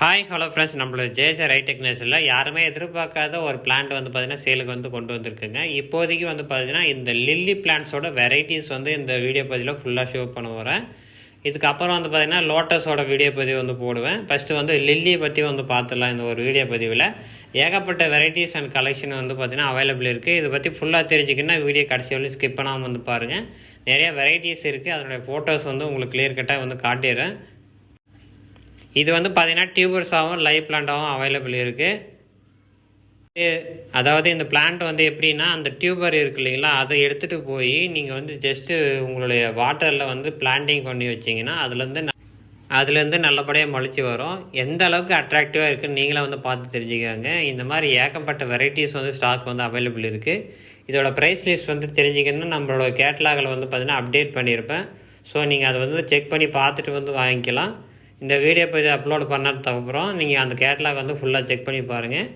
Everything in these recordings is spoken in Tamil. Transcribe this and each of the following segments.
ஹாய் ஹலோ ஃப்ரெண்ட்ஸ் நம்மளோட ஜேசர் ஐ டெக்னஸில் யாருமே எதிர்பார்க்காத ஒரு பிளான்ட் வந்து பார்த்திங்கன்னா சேலுக்கு வந்து கொண்டு வந்திருக்குங்க. இப்போதைக்கு வந்து பார்த்திங்கன்னா இந்த லில்லி பிளான்ட்ஸோட வெரைட்டிஸ் வந்து இந்த வீடியோ பதிவில் ஃபுல்லாக ஷோ பண்ண போகிறேன் இதுக்கப்புறம் வந்து பார்த்திங்கன்னா லோட்டஸோட வீடியோ பதிவு வந்து போடுவேன். ஃபஸ்ட்டு வந்து லில்லியை பற்றி வந்து பார்த்துடலாம் இந்த ஒரு வீடியோ பதிவில். ஏகப்பட்ட வெரைட்டிஸ் அண்ட் கலெக்ஷன் வந்து பார்த்திங்கன்னா அவைலபிள் இருக்குது இதை பற்றி ஃபுல்லாக தெரிஞ்சுக்கணுன்னா வீடியோ கடைசி வரையும் ஸ்கிப் பண்ணாமல் வந்து பாருங்கள் நிறைய வெரைட்டிஸ் இருக்குது அதனுடைய ஃபோட்டோஸ் வந்து உங்களுக்கு கிளியர் கட்டாக வந்து காட்டிடுறேன். இது வந்து பார்த்தீங்கன்னா டியூபர்ஸாகவும் லைவ் பிளான்ட்டாகவும் அவைலபிள் இருக்குது அதாவது இந்த பிளான்ட் வந்து எப்படின்னா அந்த டியூபர் இருக்கு இல்லைங்களா அதை எடுத்துகிட்டு போய் நீங்கள் வந்து ஜஸ்ட்டு உங்களுடைய வாட்டரில் வந்து பிளான்டிங் பண்ணி வச்சிங்கன்னா அதுலேருந்து ந- அதுலேருந்து நல்லபடியாக முளைச்சி வரும். எந்த அளவுக்கு அட்ராக்டிவாக இருக்குன்னு நீங்களே வந்து பார்த்து தெரிஞ்சுக்காங்க. இந்த மாதிரி ஏகப்பட்ட வெரைட்டிஸ் வந்து ஸ்டாக் வந்து அவைலபிள் இருக்குது இதோட ப்ரைஸ் லிஸ்ட் வந்து தெரிஞ்சுக்கணும்னா நம்மளோட கேட்லாகில் வந்து பார்த்திங்கன்னா அப்டேட் பண்ணியிருப்பேன். ஸோ நீங்கள் அதை வந்து செக் பண்ணி பார்த்துட்டு வந்து வாங்கிக்கலாம். இந்த வீடியோ போய் அப்லோட் பண்ணதுக்கப்புறம் நீங்கள் அந்த கேட்லாக் வந்து ஃபுல்லாக செக் பண்ணி பாருங்கள்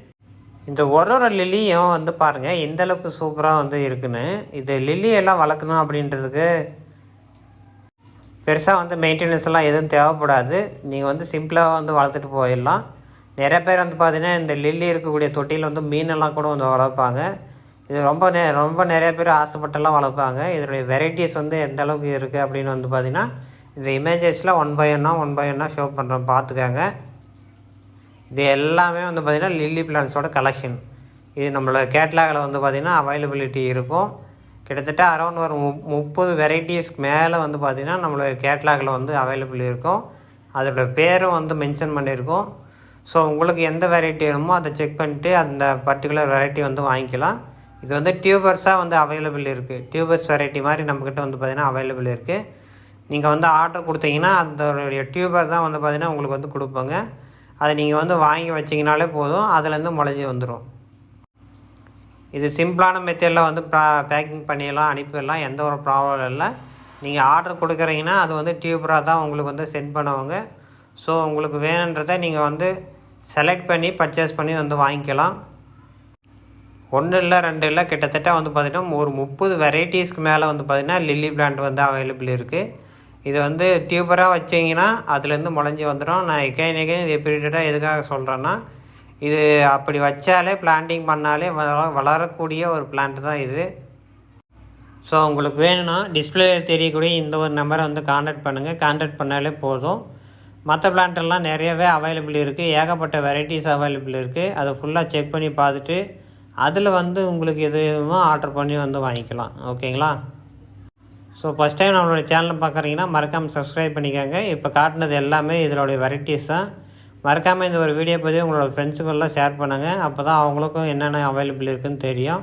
இந்த ஒரு ஒரு லில்லியும் வந்து பாருங்கள் எந்தளவுக்கு சூப்பராக வந்து இருக்குன்னு. இது லில்லியெல்லாம் வளர்க்கணும் அப்படின்றதுக்கு பெருசாக வந்து மெயின்டெனன்ஸ் எல்லாம் எதுவும் தேவைப்படாது. நீங்கள் வந்து சிம்பிளாக வந்து வளர்த்துட்டு போயிடலாம். நிறைய பேர் வந்து பார்த்தீங்கன்னா இந்த லில்லி இருக்கக்கூடிய தொட்டியில் வந்து மீனெல்லாம் கூட வந்து வளர்ப்பாங்க. இது ரொம்ப நே ரொம்ப நிறைய பேர் ஆசைப்பட்டெல்லாம் வளர்ப்பாங்க. இதனுடைய வெரைட்டிஸ் வந்து எந்த அளவுக்கு இருக்குது அப்படின்னு வந்து பார்த்தீங்கன்னா இந்த இமேஜஸில் ஒன் பை ஒன்னாக ஒன் பை ஒன்னாக ஷோ பண்ணுறோம் பார்த்துக்கோங்க. இது எல்லாமே வந்து பார்த்திங்கன்னா லில்லி பிளான்ஸோட கலெக்ஷன் இது நம்மளோட கேட்லாகில் வந்து பார்த்திங்கன்னா அவைலபிலிட்டி இருக்கும். கிட்டத்தட்ட அரௌண்ட் ஒரு மு முப்பது வெரைட்டிஸ்க்கு மேலே வந்து பார்த்திங்கன்னா நம்மளோட கேட்லாகில் வந்து அவைலபிள் இருக்கும். அதோட பேரும் வந்து மென்ஷன் பண்ணியிருக்கோம். ஸோ உங்களுக்கு எந்த வெரைட்டி வேணுமோ அதை செக் பண்ணிட்டு அந்த பர்டிகுலர் வெரைட்டி வந்து வாங்கிக்கலாம். இது வந்து டியூபர்ஸாக வந்து அவைலபிள் இருக்குது டியூபர்ஸ் வெரைட்டி மாதிரி நம்மக்கிட்ட வந்து பார்த்திங்கன்னா அவைலபிள் இருக்குது நீங்கள் வந்து ஆர்டர் கொடுத்தீங்கன்னா அதோடைய டியூபர் தான் வந்து பார்த்திங்கன்னா உங்களுக்கு வந்து கொடுப்பாங்க. அதை நீங்கள் வந்து வாங்கி வச்சிங்கனாலே போதும். அதுலேருந்து முளைஞ்சி வந்துடும் இது சிம்பிளான மெத்தடில் வந்து பேக்கிங் பண்ணிடலாம் அனுப்பிடலாம். எந்த ஒரு ப்ராப்ளம் இல்லை. நீங்கள் ஆர்டர் கொடுக்குறீங்கன்னா அது வந்து டியூபராக தான் உங்களுக்கு வந்து சென்ட் பண்ணுவாங்க. ஸோ உங்களுக்கு வேணுன்றதை நீங்கள் வந்து செலக்ட் பண்ணி பர்ச்சேஸ் பண்ணி வந்து வாங்கிக்கலாம். ஒன்று இல்லை ரெண்டு இல்லை கிட்டத்தட்ட வந்து பார்த்திங்கன்னா ஒரு முப்பது வெரைட்டிஸ்க்கு மேலே வந்து பார்த்திங்கன்னா லில்லி பிளான்ட் வந்து அவைலபிள் இருக்குது இது வந்து டியூபராக வச்சிங்கன்னா அதுலேருந்து முளைஞ்சி வந்துடும். நான் எகைன் எகைன் இது ரிப்பீட்டடாக எதுக்காக சொல்கிறேன்னா இது அப்படி வச்சாலே பிளான்டிங் பண்ணாலே வளரக்கூடிய ஒரு பிளான்ட் தான் இது. ஸோ உங்களுக்கு வேணும்னா டிஸ்பிளே தெரியக்கூடிய இந்த ஒரு நம்பரை வந்து காண்டாக்ட் பண்ணுங்கள் காண்டாக்ட் பண்ணாலே போதும். மற்ற பிளான்ட்டெல்லாம் நிறையவே அவைலபிள் இருக்குது ஏகப்பட்ட வெரைட்டிஸ் அவைலபிள் இருக்குது அதை ஃபுல்லாக செக் பண்ணி பார்த்துட்டு அதில் வந்து உங்களுக்கு எது வேணுமோ ஆர்டர் பண்ணி வந்து வாங்கிக்கலாம். ஓகேங்களா ஸோ ஃபஸ்ட் டைம் நம்மளோட சேனலை பார்க்குறீங்கன்னா மறக்காமல் சப்ஸ்கிரைப் பண்ணிக்கோங்க. இப்போ காட்டினது எல்லாமே இதனுடைய வெரைட்டிஸ் தான். மறக்காமல் இந்த ஒரு வீடியோ பற்றி உங்களோட ஃப்ரெண்ட்ஸுக்கெல்லாம் ஷேர் பண்ணுங்கள் அப்போ தான் அவங்களுக்கும் என்னென்ன அவைலபிள் இருக்குதுன்னு தெரியும்.